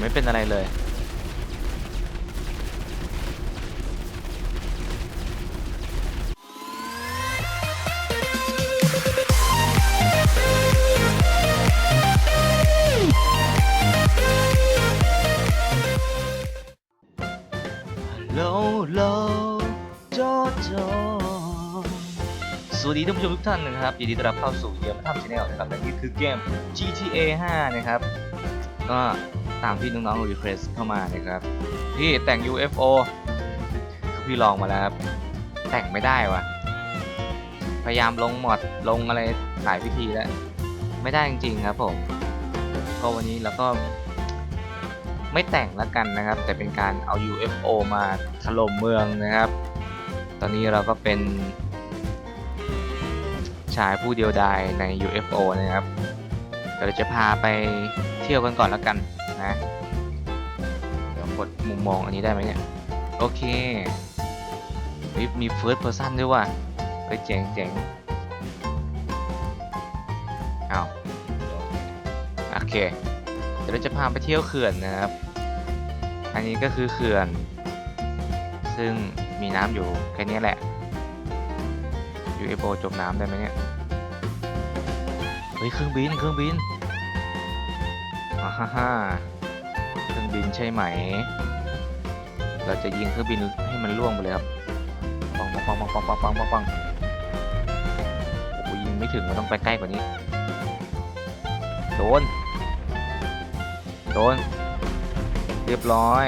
ไม่เป็นอะไรเลยโลโลโจโจสวัสดีท่านผู้ชมทุกท่านนะครับยินดีต้อนรับเข้าสู่เกมทำชาแนลนะครับและนี่คือเกม GTA 5 นะครับ ก็ตามที่น้องๆรีเควสเข้ามานะครับพี่แต่ง UFO คือพี่ลองมาแล้วครับ แต่งไม่ได้วะพยายามลงหมอดลงอะไรหลายวิธีแล้ว ไม่ได้จริงๆครับผมก็วันนี้เราก็ไม่แต่งแล้วกันนะครับ แต่เป็นการเอา UFO มาถล่มเมืองนะครับ ตอนนี้เราก็เป็น ชายผู้เดียวดายใน UFO นะครับเดี๋ยวเราจะพาไป ที่ยวกันก่อนแล้วกันนะเดี๋ยวกดมุมมองอันนี้ได้ไหมเนี่ยโอเคเฮ้ยมี first person ด้วยว่ะเฮ้ยเจ๋งเจ๋งอ้าวโอเค เดี๋ยวเราจะพาไปเที่ยวเขื่อนนะครับ อันนี้ก็คือเขื่อน ซึ่งมีน้ำอยู่แค่นี้แหละ UFO จมน้ำได้ไหมเนี่ย เฮ้ยเครื่องบินเครื่องบินาฮ่าฮ่าเครื่องบินใช่ไหม เราจะยิงเครื่องบินให้มันล่วงไปเลยครับปังปังปังปังปังปังปังปังปังโอ้ยิงไม่ถึงมันต้องไปใกล้กว่านี้ โดน โดน เรียบร้อย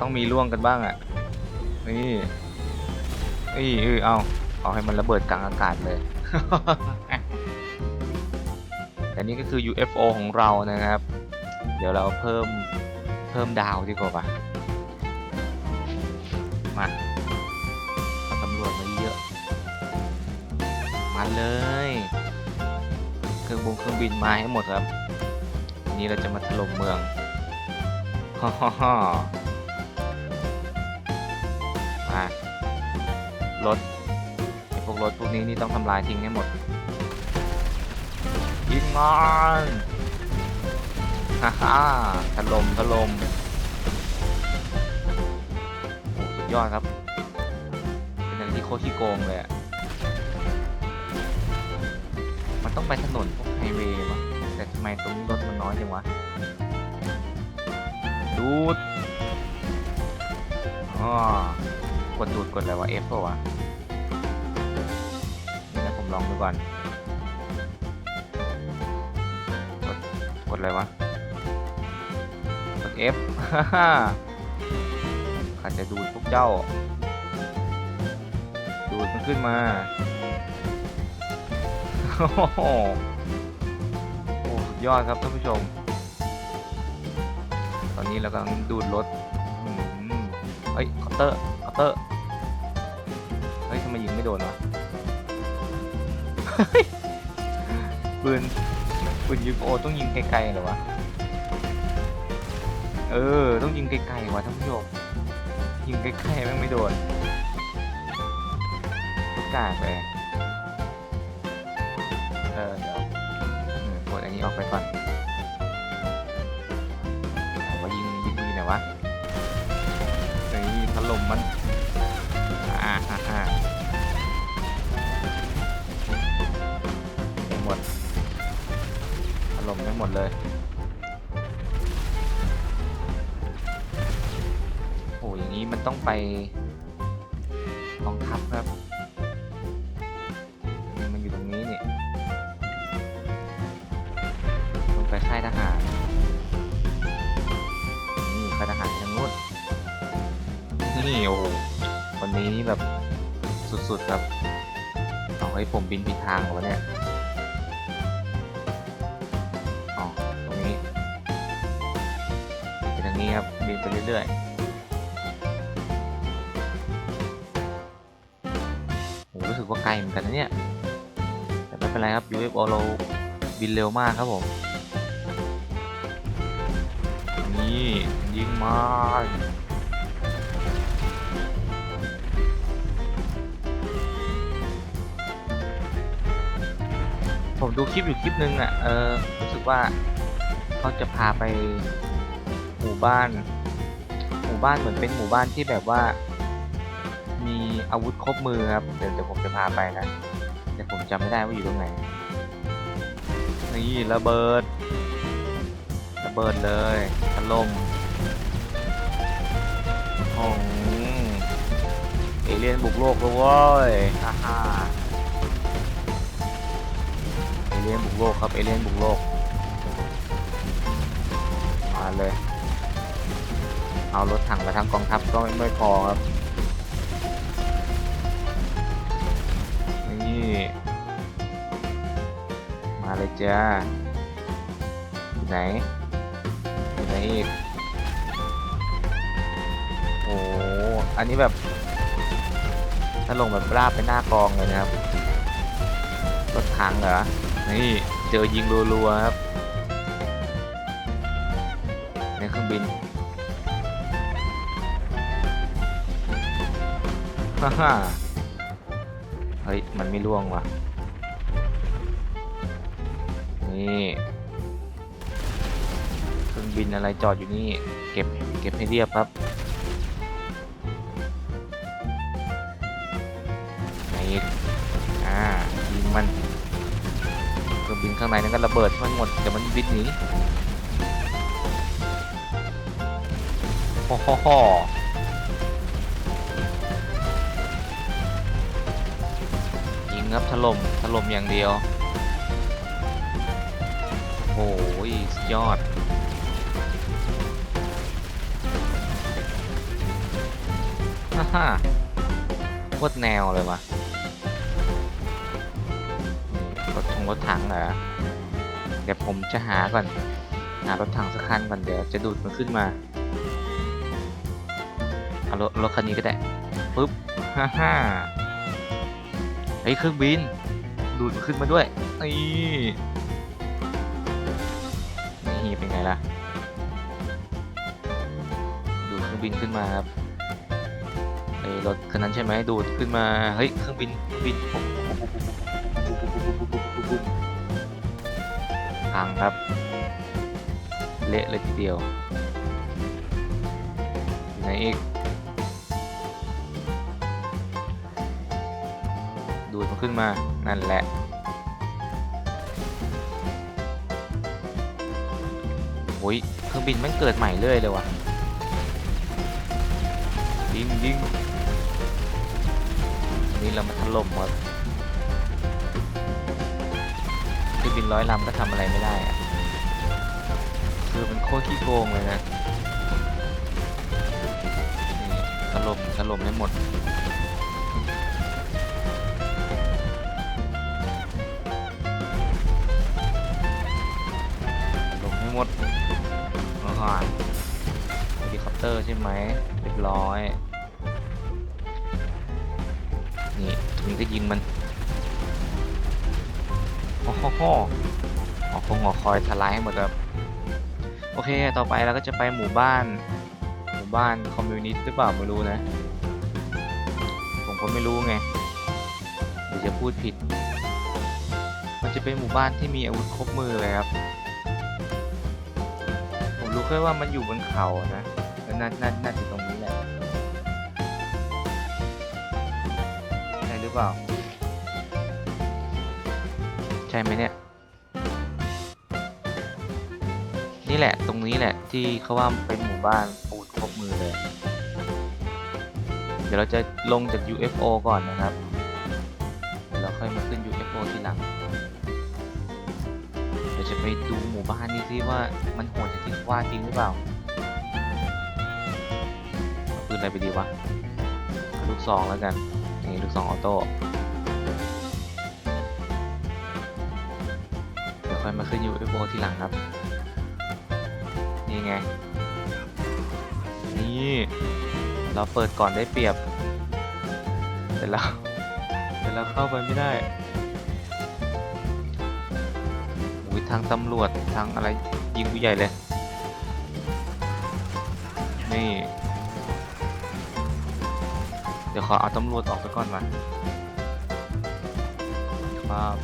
ต้องมีล่วงกันบ้างอะ นี่นี่เออเอาเอาให้มันระเบิดกลางอากาศเลย แต่นี่ก็คือ UFO ของเรานะครับ เดี๋ยวเราเพิ่มเพิ่มดาวดีกว่าปะมาตำรวจมาเยอะมาเลย เครื่องบงเครื่องบินมาให้หมดครับวันนี้เราจะมาถล่มเมืองฮ่าฮ่าฮ่ามารถพวกรถพวกนี้นี่ต้องทำลายทิ้งให้หมด ยิงมันฮ่าฮ่าถล่มถล่มโอ้สุดยอดครับ เป็นอะไรที่โคตรขี้โกงเลยอะมันต้องไปถนนพวกไฮเวย์มั้งแต่ทำไมตรงนี้รถมันน้อยจังวะ ดูดอ๋อกดดูดกดอะไรวะ F เปล่าวะเดี๋ยวนะผมลองดูก่อน กดอะไรวะ กด F ฮ่าฮ่าอาจจะดูดพวกเจ้า ดูดมันขึ้นมา โอ้โหสุดยอดครับท่านผู้ชม ตอนนี้เรากำลังดูดรถเฮ้ยคอปเตอร์คอปเตอร์ เฮ้ยทำไมยิงไม่โดนวะเฮ้ยปืน ปืนยูโอต้องยิงไกลๆเหรอวะ เออ ต้องยิงไกลๆวะท่านผู้ชมยิงใกล้ๆแม่งไม่โดนทุกกากเลยเออเดี๋ยวอืมกดอันนี้ออกไปก่อนว่ายิงยิงปืนไหนวะนี่ถล่มมัน ถล่มได้หมดเลยโอ้อย่างนี้มันต้องไปกองทัพครับนี่มันอยู่ตรงนี้นี่ต้องไปค่ายทหาร นี่ค่ายทหารทางนู้นนี่โอ้วันนี้แบบสุดๆครับเอาให้ผมบินผิดทางเหรอวะเนี่ย ดินไปเรื่อยๆโหรู้สึกว่าไกลเหมือนกันนะเนี่ย แต่ไม่เป็นไรครับ UFO เราบินเร็วมากครับผม นี่ยิงมาผมดูคลิปอยู่คลิปนึงอะ เออรู้สึกว่าเขาจะพาไปหมู่บ้าน มู่บ้านเหมือนเป็นหมู่บ้านที่แบบว่า มีอาวุธครบมือครับ เดี๋ยวเดี๋ยวผมจะพาไปนะแต่ผมจำไม่ได้ว่าอยู่ตรงไหน นี่ระเบิด ระเบิดเลยถล่มโอ้โหเอเลี่ยนบุกโลกแล้วเว้ยฮ่าฮ่าเอเลี่ยนบุกโลกครับ เอเลี่ยนบุกโลก มาเลย เอารถถังไปทางกองทัพก็ไม่พอครับ นี่ มาเลยจ้าไหนไหนอีก โอ้อันนี้แบบ ถ้าลงแบบราบไปหน้ากองเลยนะครับ รถถังเหรอ นี่ เจอยิงรัวๆครับในเครื่องบิน ฮ่าฮ่าเฮ้ย มันไม่ล่วงว่ะ นี่เครื่องบินอะไรจอดอยู่นี่ เก็บ เก็บให้เรียบครับนอีกอ่ายิงมันเครื่องบินข้างในนั้นก็ระเบิดทั้งหมดเดี๋ยวมันบินหนีโอ้โห ครับถล่มถล่มอย่างเดียวโอ้ยสุดยอด ฮ่าฮ่าโคตรแนวเลยวะรถทงรถถังเหรอ เดี๋ยวผมจะหาก่อน หารถถังสักคันก่อนเดี๋ยวจะดูดมันขึ้นมา เอารถรถคันนี้ก็ได้ปุ๊บ ฮ่าฮ่า ไอ้ยเครื่องบิน ดูดมันขึ้นมาด้วยนี่นี่เป็นไงล่ะ ดูดเครื่องบินขึ้นมาครับไอ้รถคันนั้นใช่ไหมดูดขึ้นมา เฮ้ย เครื่องบินบินพังครับ เละเลยทีเดียวไหนอีก ขึ้นมานั่นแหละโอ้ยเครื่องบินมันเกิดใหม่เรื่อยเลยว่ะยิงยิงนี่เรามาถล่มครับเครื่องบินร้อยลำก็ทำอะไรไม่ได้อะคือมันโคตรขี้โกงเลยนะถล่มถล่มให้หมด เตอร์ใช่ไหมเรียบร้อย นี่ตรงนี้ก็ยิงมันโอ้โหหอคงหอคอยทลายให้หมดครับ โอเค ต่อไปเราก็จะไปหมู่บ้าน หมู่บ้านคอมมิวนิสต์หรือเปล่าไม่รู้นะ ผมก็ไม่รู้ไงเดี๋ยวจะพูดผิด มันจะเป็นหมู่บ้านที่มีอาวุธครบมือเลยครับ ผมรู้แค่ว่ามันอยู่บนเขานะ น่าน่าน่าจะตรงนี้แหละใช่หรือเปล่า ใช่ไหมเนี่ย นี่แหละตรงนี้แหละที่เขาว่าเป็นหมู่บ้านอาวุธครบมือเลย เดี๋ยวเราจะลงจาก UFO ก่อนนะครับเดี๋ยวเราค่อยมาขึ้น UFO ทีหลังเดี๋ยวจะไปดูหมู่บ้านนี้ซิว่ามันโหดอย่างว่าจริงหรือเปล่า ปืนอะไรไปดีวะลูกซองแล้วกันนี่ลูกซองออโต้เดี๋ยวค่อยมาขึ้น UFO ทีหลังครับ นี่ไง นี่ เราเปิดก่อนได้เปรียบ แต่เราแต่เราเข้าไปไม่ได้อุ้ยทางตำรวจทางอะไรยิงกูใหญ่เลย นี่ อเอาตำรวจออกไปก่อนมาครับ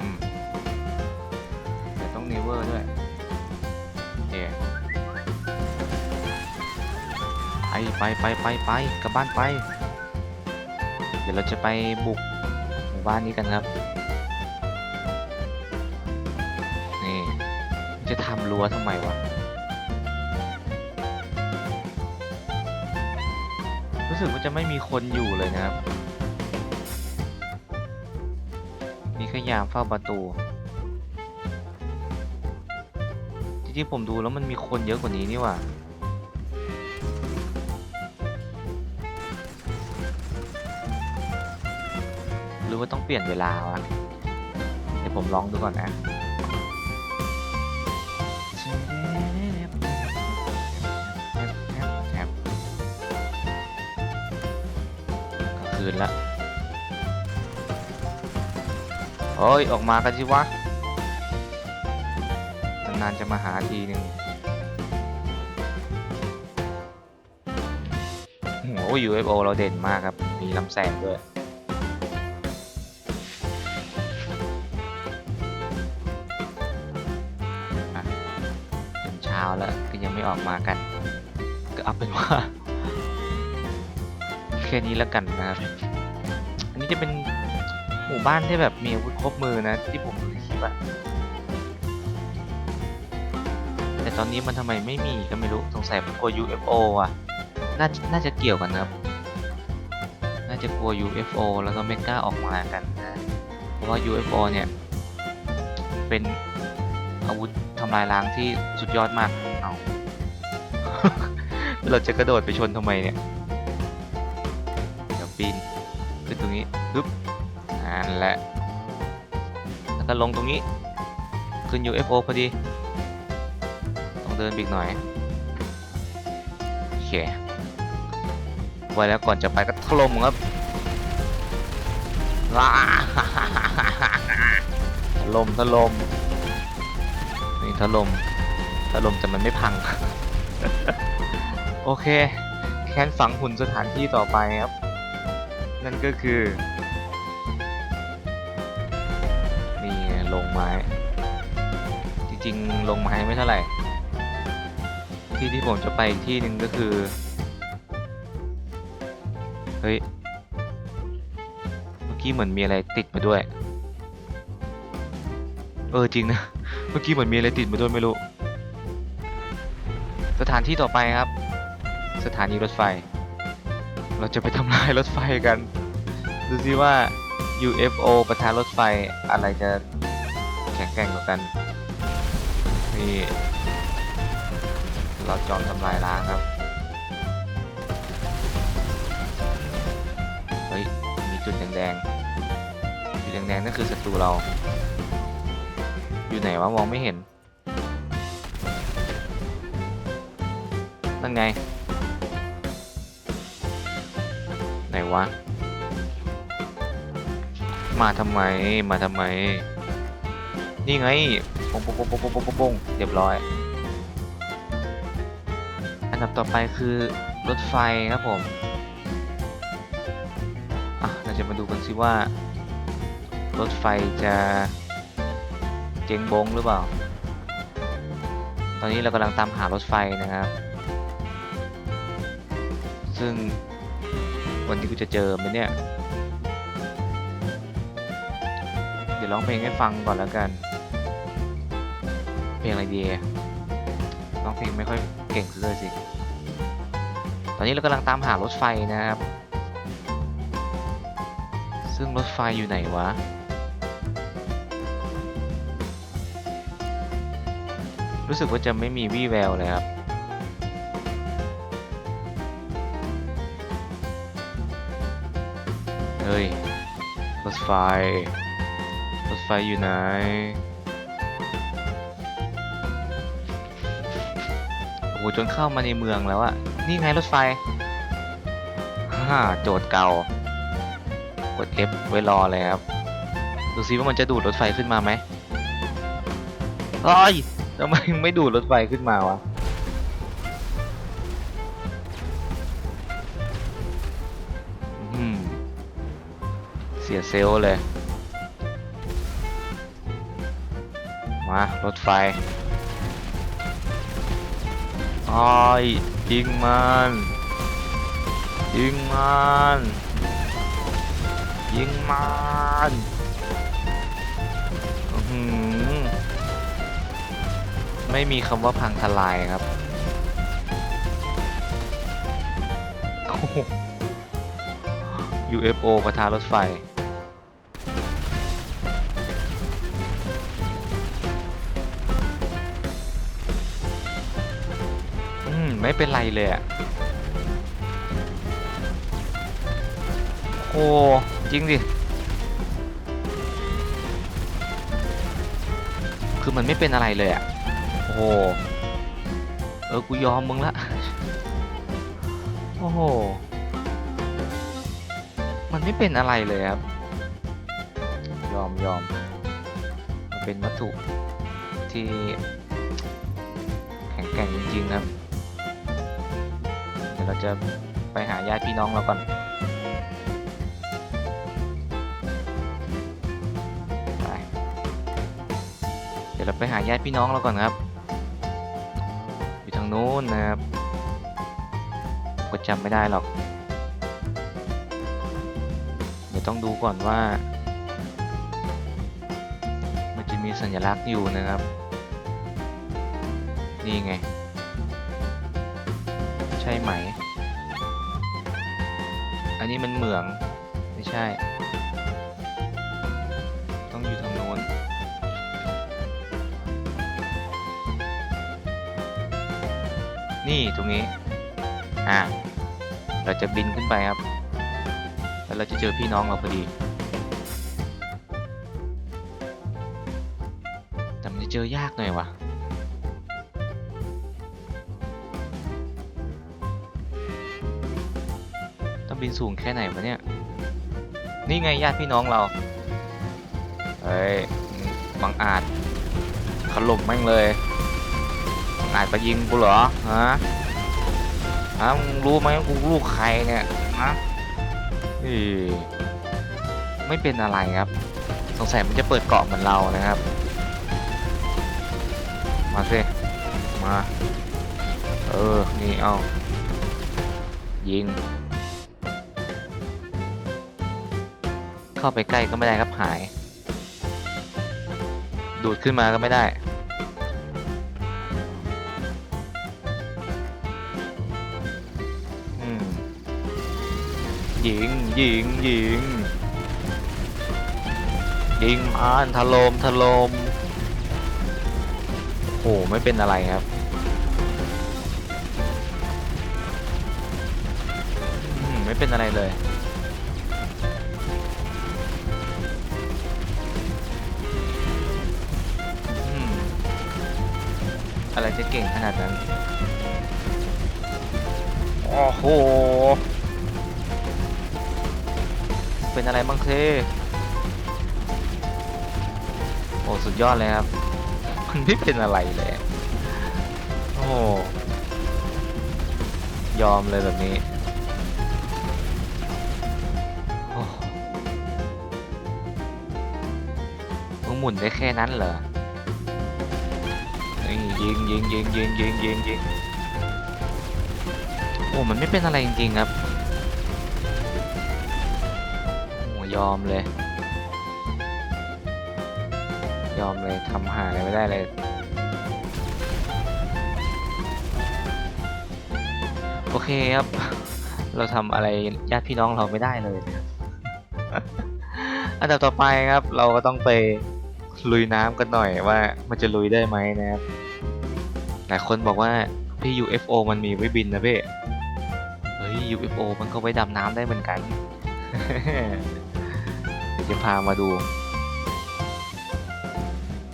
อืมแต่ต้องนิเวอร์ด้วยเอ๋ไปไปไปไปไปกลับบ้านไป เดี๋ยวเราจะไปบุกหมู่บ้านนี้กันครับนี่จะทำรั้วทำไมวะ สึกว่าจะไม่มีคนอยู่เลยนะครับ มีแค่ยามเฝ้าประตู จริงๆผมดูแล้วมันมีคนเยอะกว่านี้นี่หว่าหรือว่าต้องเปลี่ยนเวลาวะ เดี๋ยวผมลองดูก่อนนะ คืนละโอ้ย ออกมากันสิวะ นานๆจะมาหาทีหนึ่งโอ้โห UFO เราเด่นมากครับ มีลำแสงด้วยเช้าแล้วก็ยังไม่ออกมากัน ก็เอาเป็นว่า ค่นี้แล้วกันนะครับ อันนี้จะเป็นหมู่บ้านที่แบบมีอาวุธครบมือนะที่ผมคลิปอะแต่ตอนนี้มันทำไมไม่มีก็ไม่รู้สงสัยมันกลัว UFO อะน่าน่าจะเกี่ยวกันนะครับ น่าจะกลัว UFO แล้วก็ไม่กล้าออกมากันนะเพราะว่า UFO เนี่ยเป็นอาวุธทำลายล้างที่สุดยอดมากเอา เราจะกระโดดไปชนทำไมเนี่ย ตรงนี้ปึ๊บนั่นแหละ แล้วก็ลงตรงนี้ ขึ้น UFO พอดี ต้องเดินบีกหน่อย โอเค ไว้แล้วก่อนจะไปก็ถล่มครับว้าถล่มถล่มนี่ถล่มถล่มแต่มันไม่พัง โอเค แค้นฝังหุ่นสถานที่ต่อไปครับ นั่นก็คือ ไม้ จริงๆ ลงไม้ไม่เท่าไหร่ ที่ที่ผมจะไปอีกที่หนึ่งก็คือ เฮ้ย เมื่อกี้เหมือนมีอะไรติดมาด้วย เออจริงนะ เมื่อกี้เหมือนมีอะไรติดมาด้วยไม่รู้ สถานที่ต่อไปครับ สถานีรถไฟ เราจะไปทำลายรถไฟกัน ดูซิว่า UFO ประทานรถไฟอะไรจะ แกร่งกว่ากันนี่เราจอมทำลายล้างครับ เฮ้ย มีจุดแดงๆจุดแดงๆนั่นคือศัตรูเรา อยู่ไหนวะมองไม่เห็น นั่นไง ไหนวะ มาทำไม มาทำไม นี่ไงปงปงปงปงปงปงปงปงเรียบร้อย อันดับต่อไปคือรถไฟครับผมอะเราจะมาดูกันสิว่า รถไฟจะเจงบงหรือเปล่า ตอนนี้เรากำลังตามหารถไฟนะครับ ซึ่งวันนี้กูจะเจอไหมเนี่ย เดี๋ยวร้องเพลงให้ฟังก่อนแล้วกัน เพลงอะไรดีร้องเพลงไม่ค่อยเก่งเลยสิ ตอนนี้เรากำลังตามหารถไฟนะครับ ซึ่งรถไฟอยู่ไหนวะ รู้สึกว่าจะไม่มีวี่แววเลยครับเฮ้ยรถไฟรถไฟอยู่ไหน หจนเข้ามาในเมืองแล้วอะนี่ไงรถไฟฮ่าโจทย์เก่ากด F ไว้รอเลยครับ ดูซิว่ามันจะดูดรถไฟขึ้นมาไหมเฮ้ยทำไมไม่ดูดรถไฟขึ้นมาวะเสียเซลเลย มารถไฟ อ้อยยิงมันยิงมันยิงมันไม่มีคำว่าพังทลายครับโอ้โห UFO ประทารถไฟ ไม่เป็นไรเลยอะโอ้จริงดิ คือมันไม่เป็นอะไรเลยอะโอ้โหเออ กูยอมมึงละ โอ้โห มันไม่เป็นอะไรเลยครับ ยอมยอม มันเป็นวัตถุที่แข็งแกร่งจริงๆครับ เราจะไปหาญาติพี่น้องเราก่อนไปเดี๋ยวเราไปหาญาติพี่น้องเราก่อนครับ อยู่ทางนู้นนะครับก็จำไม่ได้หรอก เดี๋ยวต้องดูก่อนว่า มันจะมีสัญลักษณ์อยู่นะครับ นี่ไง ใช่ไหม อันนี้มันเหมือง ไม่ใช่ ต้องอยู่ทางโน้น นี่ตรงนี้ อ่า เราจะบินขึ้นไปครับ แล้วเราจะเจอพี่น้องเราพอดีแต่มันจะเจอยากหน่อยว่ะ บินสูงแค่ไหนวะเนี่ย นี่ไงญาติพี่น้องเรา เฮ้ยบังอาจขลุ่มแม่งเลยบังอาจไปยิงกูเหรอฮะฮะมึงรู้ไหมกูลูกใครเนี่ยฮะเอ้ยไม่เป็นอะไรครับ สงสัยมันจะเปิดเกาะเหมือนเรานะครับ มาสิมา เออ นี่เอายิง เข้าไปใกล้ก็ไม่ได้ครับหาย ดูดขึ้นมาก็ไม่ได้ อืมยิงยิงยิงยิงมันถล่มถล่มโอ้ไม่เป็นอะไรครับไม่เป็นอะไรเลย จะเก่งขนาดนั้น โอ้โห เป็นอะไรบ้างเทโอ้สุดยอดเลยครับ มันไม่เป็นอะไรเลย โอ้ยอมเลยแบบนี้โอ้มึงหมุนได้แค่นั้นเหรอนี่ ยิงยิงยิงยิงยิงยิงยิงโอ้มันไม่เป็นอะไรจริงๆครับโอ้ยอมเลย ยอมเลยทำหาอะไรไม่ได้เลยโอเคครับ เราทำอะไรญาติพี่น้องเราไม่ได้เลย อันดับต่อไปครับ เราก็ต้องไปลุยน้ำกันหน่อยว่ามันจะลุยได้ไหมนะครับ ลายคนบอกว่าพี่ UFO มันมีไว้บินนะเพ่เฮ้ย UFO มันก็ไว้ดำน้ำได้เหมือนกัน เดี๋ยวจะพามาดู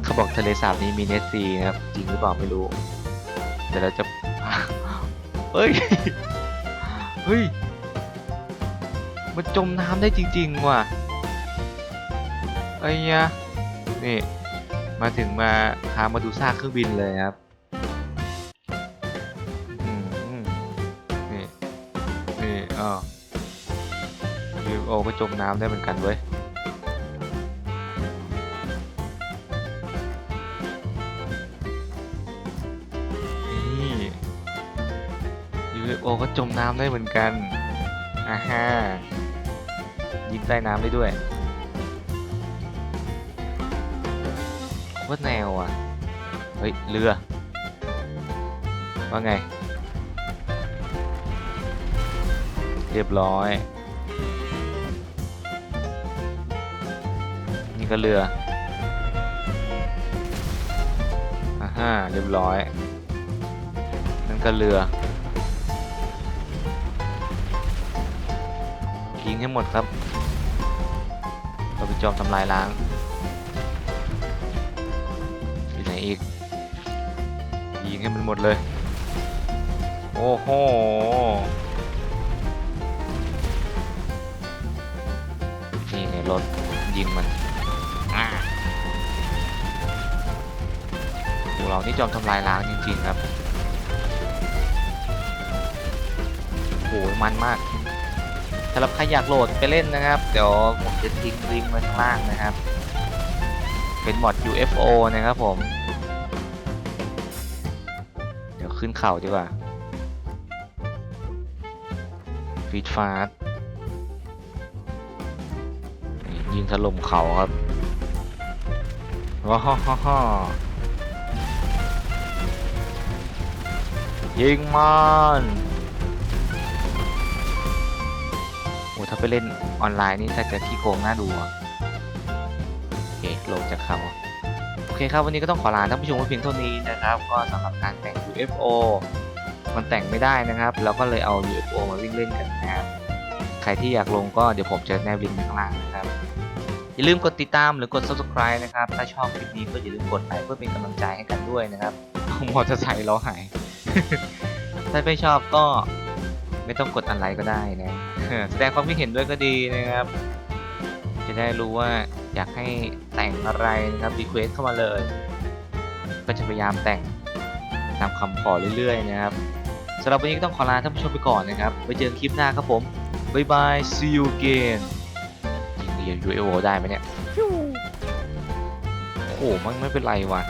เขาบอกทะเลสาบนี้มีเนสซีนะครับ จริงหรือเปล่าไม่รู้เดี๋ยวเราจะเฮ้ย เฮ้ย มันจมน้ำได้จริง ๆ ว่ะไอ้ยะนี่ มาถึงมาพามาดูซากเครื่องบินเลยครับ นี่อ๋อก็จมน้ำได้เหมือนกันเว้ย นี่ UFO ก็จมน้ำได้เหมือนกันอ่าฮะยิงใต้น้ำได้ด้วยโคตรแนวอะ เฮ้ย เรือ ว่าไง เรียบร้อย นี่ก็เรืออ่าฮะเรียบร้อย นั่นก็เรือยิงให้หมดครับ เราไปจอมทำลายล้างอยู่ไหนอีก ยิงให้มันหมดเลย โอ้โห รถยิงมันพวกเรานี่จอมทำลายล้างจริง ๆ ครับโอ้โหมันมากสำหรับใครอยากโหลดไปเล่นนะครับ เดี๋ยวผมจะทิ้งลิงก์ไว้ข้างล่างนะครับ เป็นมอด UFO นะครับผม เดี๋ยวขึ้นเข่าดีกว่าฟีดฟาส ยิงถล่มเขาครับว้าฮ่าฮ่ายิงมันโอ้ถ้าไปเล่นออนไลน์นี่ถ้าจะขี้โกงน่าดูอะโอเคลงจากเขาโอเคครับวันนี้ก็ต้องขอลาท่านผู้ชมไว้เพียงเท่านี้นะครับ ก็สำหรับการแต่ง UFO มันแต่งไม่ได้นะครับ เราก็เลยเอา UFO มาวิ่งเล่นกันนะครับ ใครที่อยากลงก็เดี๋ยวผมจะแนบลิงก์ไว้ข้างล่างนะครับ อย่าลืมกดติดตามหรือกด subscribe นะครับ ถ้าชอบคลิปนี้ก็อย่าลืมกดไลค์เพื่อเป็นกำลังใจให้กันด้วยนะครับมอเตอร์ไซค์ล้อหาย ถ้าไม่ชอบก็ไม่ต้องกดอะไรก็ได้นะ แสดงความคิดเห็นด้วยก็ดีนะครับ จะได้รู้ว่าอยากให้แต่งอะไรนะครับรีเควสเข้ามาเลย ก็จะพยายามแต่งตามคำขอเรื่อยๆนะครับสำหรับวันนี้ก็ต้องขอลาท่านผู้ชมไปก่อนนะครับ ไว้เจอกันคลิปหน้าครับผม บ๊ายบาย see you again ยิงเรียน UFO ได้ไหมเนี่ยโอ้โหมันไม่เป็นไรว่ะ